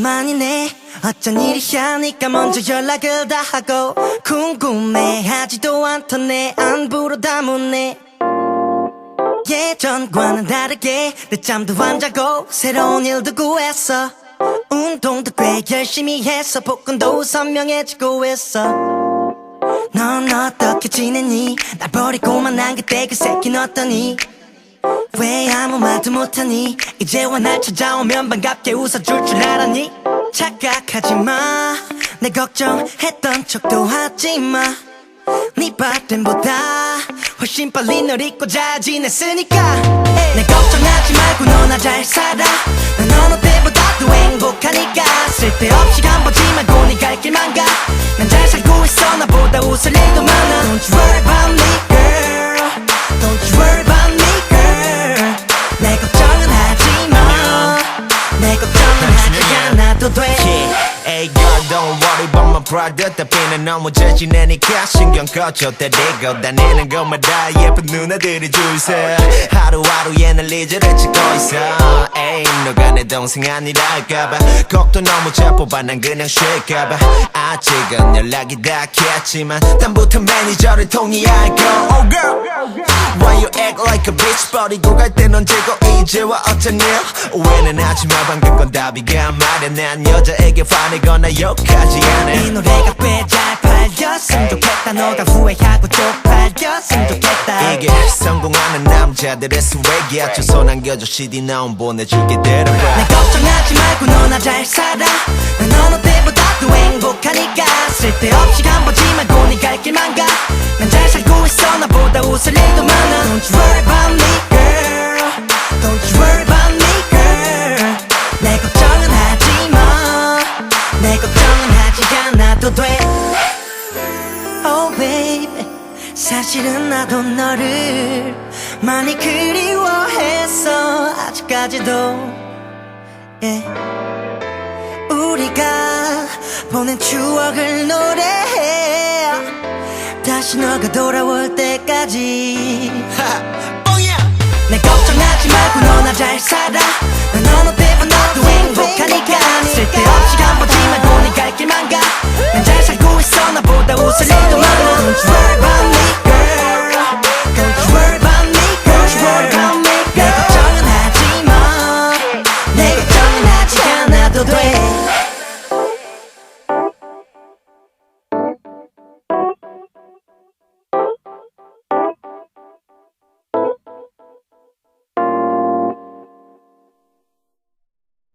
오랜만이네. 어쩐 일이야 니까 먼저 연락을 다 하고 궁금해하지도 않던 내 안부로 다 묻네 예전과는 다르게 늦잠도 안 자고 새로운 일도 구했어. 운동도 꽤 열심히 해서 복근도 선명해지고 있어. 넌 어떻게 지냈니? 날 버리고만 난 그때 그 새끼는 어떠니 왜 아무 말도 못하니? 이제와 날 찾아오면 반갑게 웃어줄 줄 알았니? 착각하지 마내 걱정했던 척도 하지 마네 바램보다 훨씬 빨리 널 잊고 잘 지냈으니까. 내 걱정하지 말고 너나 잘 살아. 난 어느 때보다도 행복하니까. 쓸데없이 간보지 말고 네갈 길만 가난 잘 살고 있어. 나보다 웃을 일도 많아. Don't you worry about me 않아도 돼. Hey girl don't worry about my brother 답변은 너무 잘 지내니까 신경 꺼져 때리고 다니는 것마다 예쁜 누나들이 줄서 하루하루에 날 리즈를 찍고 있어 에이 누가 내 동생 아니랄까봐. 걱도 너무 잘 뽑아 난 그냥 쉴까봐. 아직은 연락이 닿겠지만 다음부터 매니저를 통해할거 Oh girl. Why you act like a bitch? 버리고 갈땐 언제고 이제와 어쩐 일 오해는 하지마 방금 건 답이가 말야 난 여자에게 화내거나 욕하지 않아. 이 노래가 꽤 잘 팔렸으면 좋겠다 너가 후회하고 쪽팔렸으면 좋겠다 이게 성공하는 남자들의 스웩이야. 주소 남겨줘 CD 나온 보내줄게 내 데려와 걱정하지 말고 너나 잘 살아. 난 어느 때보다도 행복하니까. 쓸데없이 사실은 나도 너를 많이 그리워했어. 아직까지도 yeah. 우리가 보낸 추억을 노래해 다시 너가 돌아올 때까지. 뽕이야 내 걱정하지 말고 너나 잘 살아